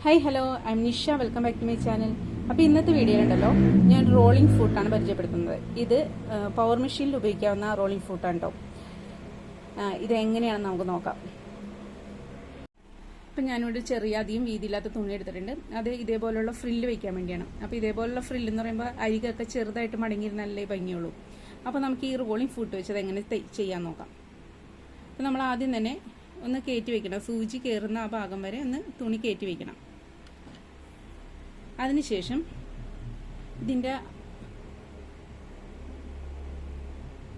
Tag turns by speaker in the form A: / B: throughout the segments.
A: Hi hello I am Nisha welcome back to my channel അപ്പോൾ ഇന്നത്തെ video ഉണ്ടല്ലോ. ഞാൻ റോളിംഗ് ഫുട്ടാണ് പരിചയപ്പെടുത്തുന്നത്. ഇത് പവർ മെഷീനിൽ ഉപയോഗിക്കാവുന്ന റോളിംഗ് ഫുട്ടാണ് കേട്ടോ ഇത് എങ്ങനെയാണെന്ന് നമുക്ക് നോക്കാം. അപ്പം ഞാനിവിടെ ചെറിയ അധികം വീതിയില്ലാത്ത തുണി എടുത്തിട്ടുണ്ട്. അത് ഇതേപോലുള്ള ഫ്രില്ല് വയ്ക്കാൻ വേണ്ടിയാണ്. അപ്പോൾ ഇതേപോലുള്ള ഫ്രില്ല് എന്ന് പറയുമ്പോൾ അരികൊക്കെ ചെറുതായിട്ട് മടങ്ങിയിരുന്നല്ലേ ഭംഗിയുള്ളൂ. അപ്പോൾ നമുക്ക് ഈ റോളിംഗ് ഫുട്ട് വെച്ചത് എങ്ങനെ ചെയ്യാൻ നോക്കാം. അപ്പോൾ നമ്മൾ ആദ്യം തന്നെ ഒന്ന് കയറ്റി വെക്കണം. സൂചി കയറുന്ന ആ ഭാഗം വരെ ഒന്ന് തുണി കയറ്റി വെക്കണം. അതിനുശേഷം ഇതിന്റെ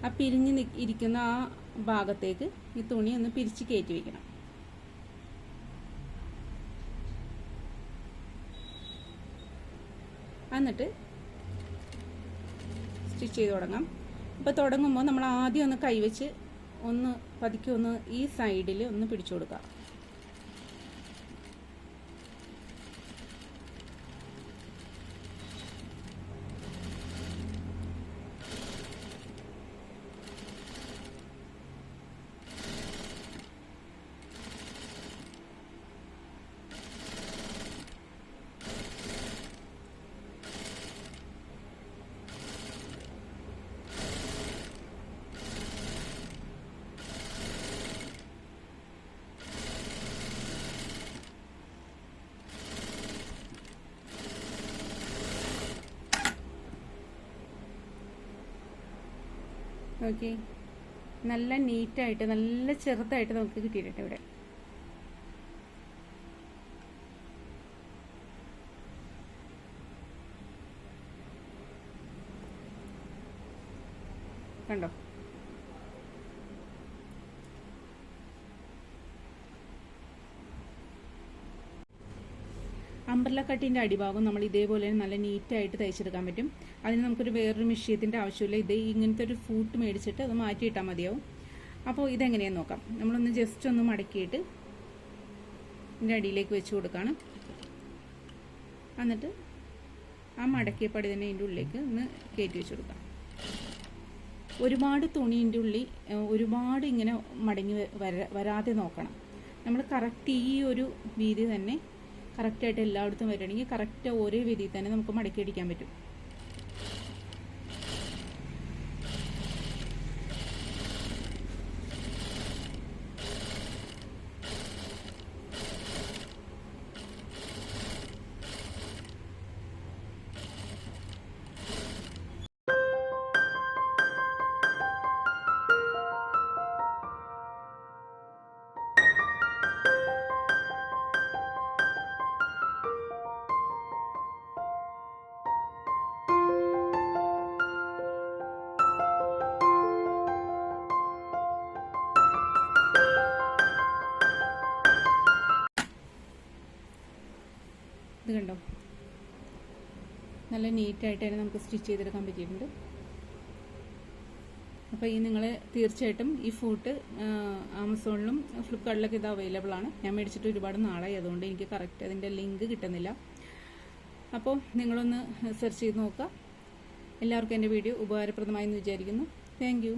A: ആ പിരിഞ്ഞ് ഇരിക്കുന്ന ആ ഭാഗത്തേക്ക് ഈ തുണി ഒന്ന് പിരിച്ച് കയറ്റി വെക്കണം. എന്നിട്ട് സ്റ്റിച്ച് ചെയ്ത് തുടങ്ങാം. ഇപ്പം തുടങ്ങുമ്പോൾ നമ്മൾ ആദ്യം ഒന്ന് കൈവച്ച് ഒന്ന് പതുക്കെ ഒന്ന് ഈ സൈഡിൽ ഒന്ന് പിടിച്ചു കൊടുക്കുക ഓക്കെ നല്ല നീറ്റായിട്ട് നല്ല ചെറുതായിട്ട് നമുക്ക് കിട്ടിയിട്ടുണ്ട് ഇവിടെ. കണ്ടോ? അമ്പർല കട്ടിന്റെ അടിഭാഗം നമ്മൾ ഇതേപോലെ നല്ല നീറ്റായിട്ട് തയ്ച്ചെടുക്കാൻ പറ്റും. അതിന് നമുക്കൊരു വേറൊരു മിഷ്യത്തിന്റെ ആവശ്യമില്ല. ഇത് ഇങ്ങനത്തെ ഒരു ഫൂട്ട് മേടിച്ചിട്ട് അത് മാറ്റിയിട്ടാൽ മതിയാവും. അപ്പോൾ ഇതെങ്ങനെയാന്ന് നോക്കാം. നമ്മളൊന്ന് ജസ്റ്റ് ഒന്ന് മടക്കിയിട്ട് ഇതിന്റെ അടിയിലേക്ക് വെച്ച് കൊടുക്കണം. എന്നിട്ട് ആ മടക്കിയ പടി തന്നെ ഇതിന്റെ ഉള്ളിലേക്ക് ഒന്ന് കയറ്റി വെച്ച് കൊടുക്കാം. ഒരുപാട് തുണീന്റെ ഉള്ളിൽ ഒരുപാട് ഇങ്ങനെ മടങ്ങി വരാതെ നോക്കണം. നമ്മൾ കറക്റ്റ് ഈ ഒരു വീതി തന്നെ കറക്റ്റായിട്ട് എല്ലായിടത്തും വരികയാണെങ്കിൽ കറക്റ്റ് ഒരേ വീതിയിൽ തന്നെ നമുക്ക് മടക്കി അടിക്കാൻ പറ്റും. ഇത് കണ്ടോ? നല്ല നീറ്റായിട്ട് തന്നെ നമുക്ക് സ്റ്റിച്ച് ചെയ്തെടുക്കാൻ പറ്റിയിട്ടുണ്ട്. അപ്പോൾ ഈ നിങ്ങൾ തീർച്ചയായിട്ടും ഈ ഫൂട്ട് ആമസോണിലും ഫ്ലിപ്കാർട്ടിലൊക്കെ ഇത് അവൈലബിൾ ആണ്. ഞാൻ മേടിച്ചിട്ട് ഒരുപാട് നാളായി. അതുകൊണ്ട് എനിക്ക് കറക്റ്റ് അതിന്റെ ലിങ്ക് കിട്ടുന്നില്ല. അപ്പോൾ നിങ്ങളൊന്ന് സെർച്ച് ചെയ്ത് നോക്കുക. എല്ലാവർക്കും എന്റെ വീഡിയോ ഉപകാരപ്രദമായി എന്ന് വിചാരിക്കുന്നു താങ്ക്